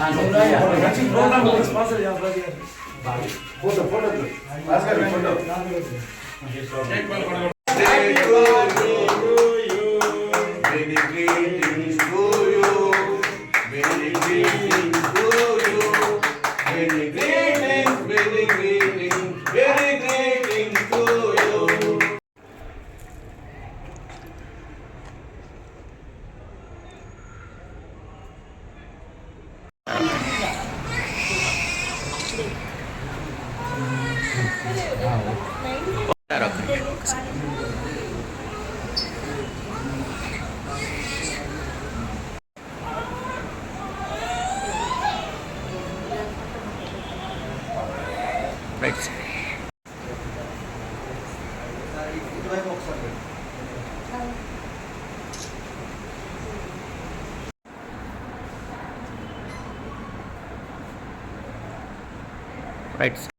మంచి programme right మార్చి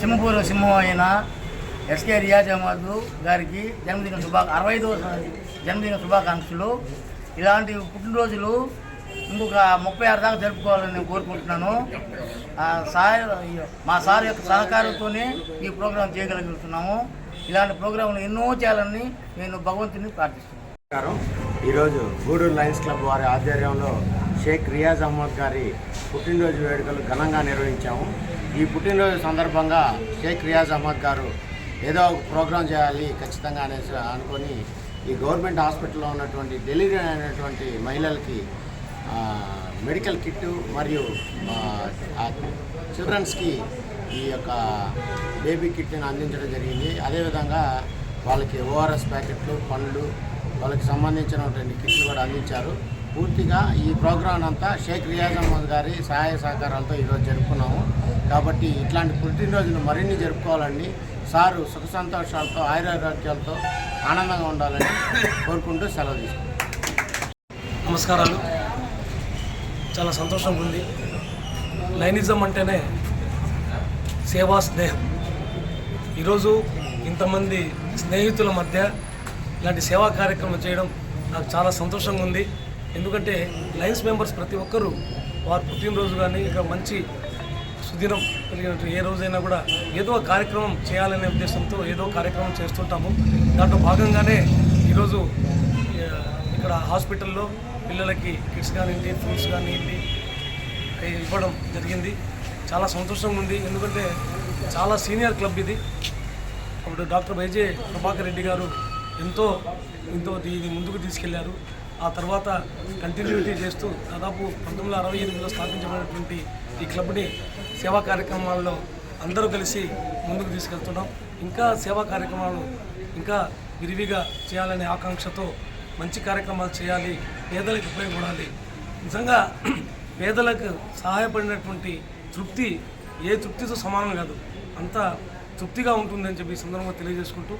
సింహపూర్ సింహం అయిన ఎస్కే రియాజ్ అహ్మద్ గారికి జన్మదిన శుభా అరవై ఐదవ జన్మదిన శుభాకాంక్షలు. ఇలాంటి పుట్టినరోజులు ఇంకొక ముప్పై ఆరు దాకా జరుపుకోవాలని నేను కోరుకుంటున్నాను. ఆ సార్ మా సార్ యొక్క సహకారంతోనే ఈ ప్రోగ్రాం చేయగలుగుతున్నాము ఇలాంటి ప్రోగ్రాంలు ఎన్నో చేయాలని నేను భగవంతుని ప్రార్థిస్తున్నాను. ఈరోజు గూడూరు లయన్స్ క్లబ్ వారి ఆధ్వర్యంలో షేక్ రియాజ్ అహ్మద్ గారి పుట్టినరోజు వేడుకలు ఘనంగా నిర్వహించాము. ఈ పుట్టినరోజు సందర్భంగా షేక్ రియాజ్ అహ్మద్ గారు ఏదో ఒక ప్రోగ్రాం చేయాలి ఖచ్చితంగా అనేసి అనుకొని ఈ గవర్నమెంట్ హాస్పిటల్లో ఉన్నటువంటి డెలివరీ అయినటువంటి మహిళలకి మెడికల్ కిట్ మరియు చిల్డ్రన్స్కి ఈ యొక్క బేబీ కిట్ని అందించడం జరిగింది. అదేవిధంగా వాళ్ళకి ఓఆర్ఎస్ ప్యాకెట్లు పండ్లు వాళ్ళకి సంబంధించినటువంటి కిట్లు కూడా అందించారు. పూర్తిగా ఈ ప్రోగ్రాం అంతా షేక్ రియాజ్ అహ్మద్ గారి సహాయ సహకారాలతో ఈరోజు జరుపుకున్నాము. కాబట్టి ఇట్లాంటి పుట్టినరోజులు మరిన్ని జరుపుకోవాలని సారు సుఖ సంతోషాలతో ఆయురారోగ్యాలతో ఆనందంగా ఉండాలని కోరుకుంటూ సెలవు తీసుకుంటాం నమస్కారాలు. చాలా సంతోషంగా ఉంది. లైనిజం అంటేనే సేవా స్నేహం. ఈరోజు ఇంతమంది స్నేహితుల మధ్య ఇలాంటి సేవా కార్యక్రమం చేయడం నాకు చాలా సంతోషంగా ఉంది. ఎందుకంటే లయన్స్ మెంబర్స్ ప్రతి ఒక్కరూ వారు పుట్టినరోజు కానీ ఇక మంచి సుదినం కలిగినట్టు ఏ రోజైనా కూడా ఏదో కార్యక్రమం చేయాలనే ఉద్దేశంతో ఏదో కార్యక్రమం చేస్తుంటాము. దాంట్లో భాగంగానే ఈరోజు ఇక్కడ హాస్పిటల్లో పిల్లలకి కిడ్స్ కానివ్వండి ఫ్రూట్స్ కానివ్వండి అవి ఇవ్వడం జరిగింది. చాలా సంతోషంగా ఉంది. ఎందుకంటే చాలా సీనియర్ క్లబ్ ఇది. అప్పుడు డాక్టర్ వైజే ప్రభాకర్ రెడ్డి గారు ఎంతో ఎంతో ఇది ముందుకు తీసుకెళ్ళారు. ఆ తర్వాత కంటిన్యూటీ చేస్తూ దాదాపు పంతొమ్మిది వందల అరవై ఎనిమిదిలో స్థాపించబడినటువంటి ఈ క్లబ్ని సేవా కార్యక్రమాల్లో అందరూ కలిసి ముందుకు తీసుకెళ్తున్నాం. ఇంకా సేవా కార్యక్రమాలు ఇంకా విరివిగా చేయాలనే ఆకాంక్షతో మంచి కార్యక్రమాలు చేయాలి పేదలకు ఉపయోగపడాలి. నిజంగా పేదలకు సహాయపడినటువంటి తృప్తి ఏ తృప్తితో సమానం కాదు. అంత తృప్తిగా ఉంటుందని చెప్పి ఈ సందర్భంగా తెలియజేసుకుంటూ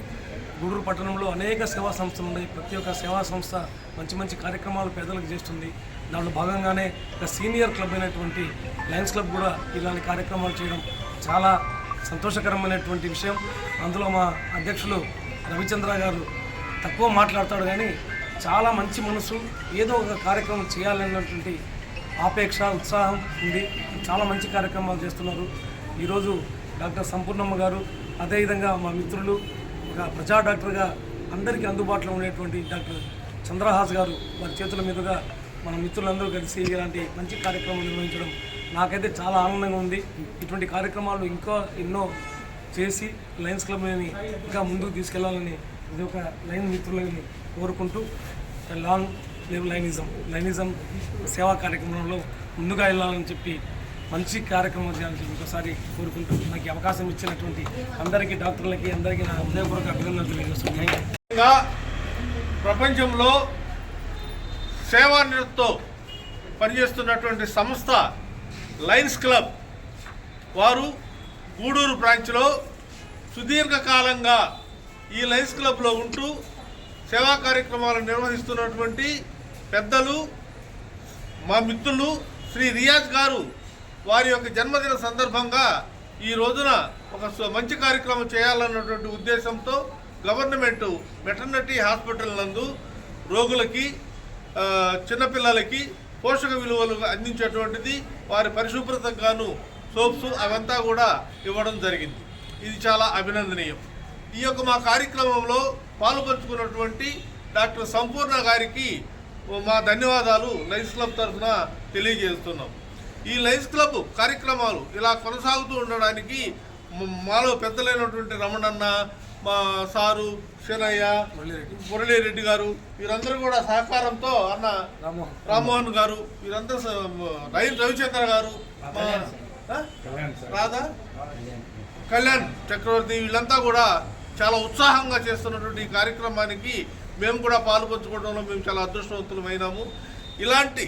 గూడూరు పట్టణంలో అనేక సేవా సంస్థలు ఉన్నాయి. ప్రతి ఒక్క సేవా సంస్థ మంచి మంచి కార్యక్రమాలు పేదలకు చేస్తుంది. దాంట్లో భాగంగానే ఒక సీనియర్ క్లబ్ అయినటువంటి లయన్స్ క్లబ్ కూడా ఇలాంటి కార్యక్రమాలు చేయడం చాలా సంతోషకరమైనటువంటి విషయం. అందులో మా అధ్యక్షులు రవిచంద్ర గారు తక్కువ మాట్లాడతాడు కానీ చాలా మంచి మనసు ఏదో ఒక కార్యక్రమం చేయాలన్నటువంటి ఆపేక్ష ఉత్సాహం ఉంది. చాలా మంచి కార్యక్రమాలు చేస్తున్నారు. ఈరోజు డాక్టర్ సంపూర్ణమ్మ గారు అదేవిధంగా మా మిత్రులు ఒక ప్రజా డాక్టర్గా అందరికీ అందుబాటులో ఉండేటువంటి డాక్టర్ చంద్రహాస్ గారు వారి చేతుల మీదుగా మన మిత్రులందరూ కలిసి ఇలాంటి మంచి కార్యక్రమం నిర్వహించడం నాకైతే చాలా ఆనందంగా ఉంది. ఇటువంటి కార్యక్రమాలు ఇంకా ఎన్నో చేసి లయన్స్ క్లబ్ని ఇంకా ముందుకు తీసుకెళ్ళాలని ఇది ఒక లైన్ మిత్రులని కోరుకుంటూ లాంగ్ లివ్ లైనిజం లైనిజం సేవా కార్యక్రమంలో ముందుగా వెళ్ళాలని చెప్పి మంచి కార్యక్రమం చేయాలని చెప్పి ఒకసారి కోరుకుంటూ నాకు అవకాశం ఇచ్చినటువంటి అందరికీ డాక్టర్లకి అందరికీ నా హృదయపూర్వక అభినందనలు తెలియజేస్తున్నాను. ప్రపంచంలో సేవానితో పనిచేస్తున్నటువంటి సంస్థ లయన్స్ క్లబ్ వారు గూడూరు బ్రాంచ్లో సుదీర్ఘకాలంగా ఈ లయన్స్ క్లబ్లో ఉంటూ సేవా కార్యక్రమాలు నిర్వహిస్తున్నటువంటి పెద్దలు మా మిత్రులు శ్రీ రియాజ్ గారు వారి యొక్క జన్మదిన సందర్భంగా ఈ రోజున ఒక సు- మంచి కార్యక్రమం చేయాలన్నటువంటి ఉద్దేశంతో గవర్నమెంట్ వెటర్నరీ హాస్పిటల్ నందు రోగులకి చిన్నపిల్లలకి పోషక విలువలు అందించేటువంటిది వారి పరిశుభ్రతకు సోప్స్ అవంతా కూడా ఇవ్వడం జరిగింది. ఇది చాలా అభినందనీయం. ఈ యొక్క మా కార్యక్రమంలో పాల్పంచుకున్నటువంటి డాక్టర్ సంపూర్ణ గారికి మా ధన్యవాదాలు లైన్స్ క్లబ్ తరఫున తెలియజేస్తున్నాం. ఈ లైన్స్ క్లబ్ కార్యక్రమాలు ఇలా కొనసాగుతూ ఉండడానికి మాలో పెద్దలైనటువంటి రమణన్న మా సారు శనయ్య మురళీరెడ్డి గారు వీరందరూ కూడా సహకారంతో అన్న రామ్మోహన్. గారు వీరందరూ రైలు రవిచంద్ర గారు? రాధా? కళ్యాణ్. చక్రవర్తి వీళ్ళంతా కూడా చాలా ఉత్సాహంగా చేస్తున్నటువంటి ఈ కార్యక్రమానికి మేము కూడా పాల్పంచుకోవడంలో మేము చాలా అదృష్టవంతులమైనాము. ఇలాంటి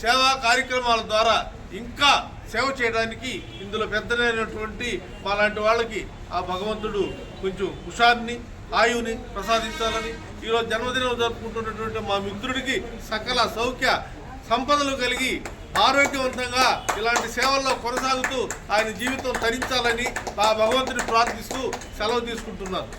సేవా కార్యక్రమాల ద్వారా ఇంకా సేవ చేయడానికి ఇందులో పెద్దలైనటువంటి మాలాంటి వాళ్ళకి ఆ భగవంతుడు కొంచెం హుషాన్ని ఆయువుని ప్రసాదించాలని ఈరోజు జన్మదినం జరుపుకుంటున్నటువంటి మా మిత్రుడికి సకల సౌఖ్య సంపదలు కలిగి ఆరోగ్యవంతంగా ఇలాంటి సేవల్లో కొనసాగుతూ ఆయన జీవితం తరించాలని ఆ భగవంతుని ప్రార్థిస్తూ సెలవు తీసుకుంటున్నారు